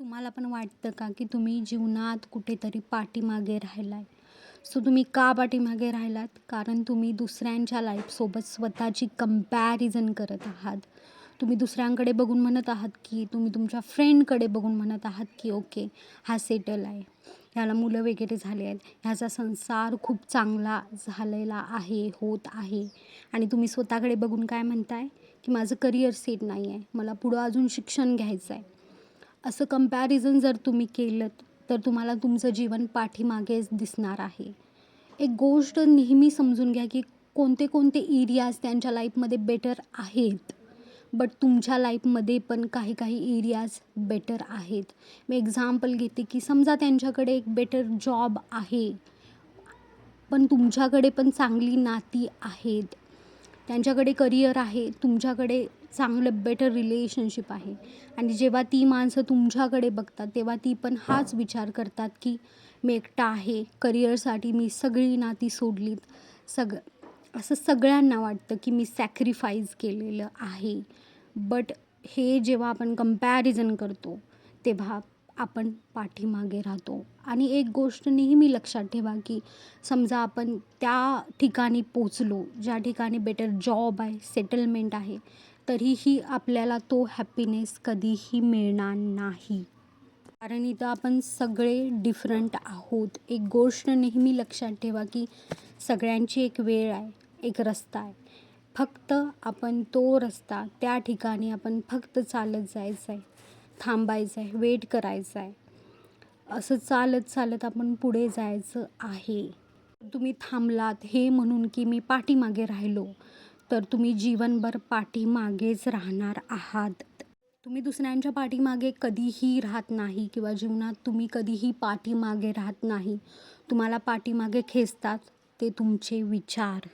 तुम्हाला पण वाटतं का की तुम्ही जीवनात कुठेतरी पाठीमागे राहिला आहे सो तुम्ही का पाठीमागे राहिलात? कारण तुम्ही दुसऱ्यांच्या लाईफसोबत स्वतःची कंपॅरिझन करत आहात. तुम्ही दुसऱ्यांकडे बघून म्हणत आहात की तुम्ही तुमच्या फ्रेंडकडे बघून म्हणत आहात की ओके हा सेटल आहे. ह्याला मुलं वगैरे झाले आहेत. ह्याचा संसार खूप चांगला झालेला आहे होत आहे. आणि तुम्ही स्वतःकडे बघून काय म्हणताय? की माझं करिअर सेट नाही आहे मला पुढं अजून शिक्षण घ्यायचं आहे असं कंपॅरिझन जर तुम्ही केलं तर तुम्हाला तुमचं जीवन पाठीमागेच दिसणार आहे. एक गोष्ट नेहमी समजून घ्या की कोणते कोणते एरियाज त्यांच्या लाईफमध्ये बेटर आहेत बट तुमच्या लाईफमध्ये पण काही काही एरियाज बेटर आहेत. मी एक्झाम्पल घेते की समजा त्यांच्याकडे एक बेटर जॉब आहे पण तुमच्याकडे पण चांगली नाती आहेत. त्यांच्याकडे करिअर आहे तुमच्याकडे चांगलं बेटर रिलेशनशिप आहे. आणि जेव्हा ती माणसं तुमच्याकडे बघतात तेव्हा ती पण हाच विचार करतात की मी एकटा आहे करिअरसाठी मी सगळी नाती सोडलीत. सग असं सगळ्यांना वाटतं की मी सॅक्रिफाईज केलेलं आहे. बट हे जेव्हा आपण कंपॅरिझन करतो तेव्हा आपण पाठीमागे राहतो. आणि एक गोष्ट नेहमी लक्षात ठेवा की समजा आपण त्या ठिकाणी पोचलो ज्या ठिकाणी बेटर जॉब आहे सेटलमेंट आहे तरीही आपल्याला तो हॅपीनेस कधीही मिळणार नाही. कारण इथं आपण सगळे डिफरंट आहोत. एक गोष्ट नेहमी लक्षात ठेवा की सगळ्यांची एक वेळ आहे एक रस्ता आहे. फक्त आपण तो रस्ता त्या ठिकाणी आपण फक्त चालत जायचं आहे थांबायचं आहे वेट करायचं आहे असं चालत चालत आपण पुढे जायचं आहे. तुम्ही थांबलात हे म्हणून की मी पाठीमागे राहिलो. तर तुम्ही जीवनभर पाठीमागेच राहणार आहात. तुम्ही दुसऱ्यांच्या पाठीमागे कधीही राहत नाही किंवा जीवनात तुम्ही कधीही पाठीमागे राहत नाही. तुम्हाला पाठीमागे खेचतात ते तुमचे विचार.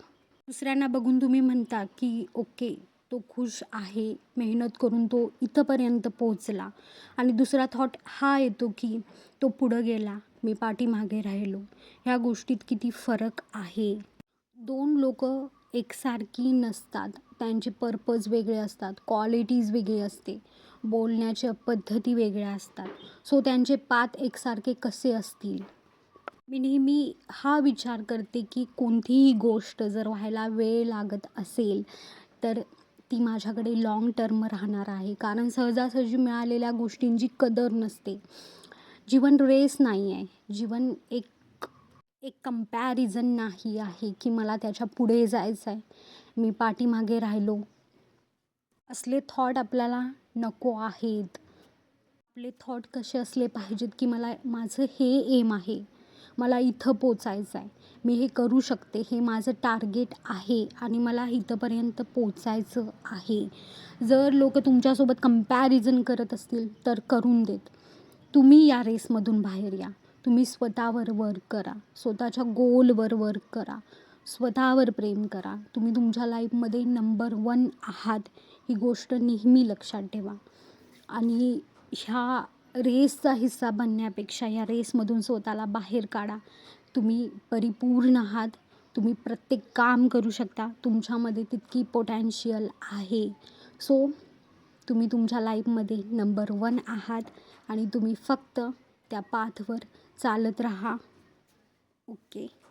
दुसऱ्यांना बघून तुम्ही म्हणता की ओके तो खुश आहे मेहनत करून तो इथंपर्यंत पोचला आणि दुसरा थॉट हा येतो की तो पुढं गेला मी पाठीमागे राहिलो. ह्या गोष्टीत किती फरक आहे? दोन लोक एकसारखी नसतात. त्यांचे पर्पज वेगळे असतात. क्वालिटीज वेगळी असते. बोलण्याच्या पद्धती वेगळ्या असतात. सो त्यांचे पात एकसारखे कसे असतील? मी नेहमी हा विचार करते की कोणतीही गोष्ट जर व्हायला वेळ लागत असेल तर ती माझ्याकडे लाँग टर्म राहणार आहे. कारण सहजासहजी मिळालेल्या गोष्टींची कदर नसते. जीवन रेस नाही आहे जीवन एक एक कंपॅरिझन नाही आहे की मला त्याच्या पुढे जायचं आहे मी पाठीमागे राहिलो. असले थॉट आपल्याला नको आहेत. आपले थॉट कसे असले पाहिजेत की मला माझं हे एम आहे. मला इथं पोचायचं आहे मी हे करू शकते. हे माझं टार्गेट आहे आणि मला इथंपर्यंत पोचायचं आहे. जर लोक तुमच्यासोबत कंपॅरिझन करत असतील तर करून देत. तुम्ही या रेसमधून बाहेर या. तुम्ही स्वतःवर वर्क करा. स्वतःच्या गोलवर वर्क करा. स्वतःवर प्रेम करा. तुम्ही तुमच्या लाईफमध्ये नंबर वन आहात ही गोष्ट नेहमी लक्षात ठेवा. आणि ह्या रेसचा हिस्सा बनण्यापेक्षा या रेसमधून स्वतःला बाहेर काढा. तुम्ही परिपूर्ण आहात. तुम्ही प्रत्येक काम करू शकता. तुमच्यामध्ये तितकी पोटॅन्शियल आहे. सो तुम्ही तुमच्या लाईफमध्ये नंबर वन आहात. आणि तुम्ही फक्त त्या पाथवर चालत राहा. ओके.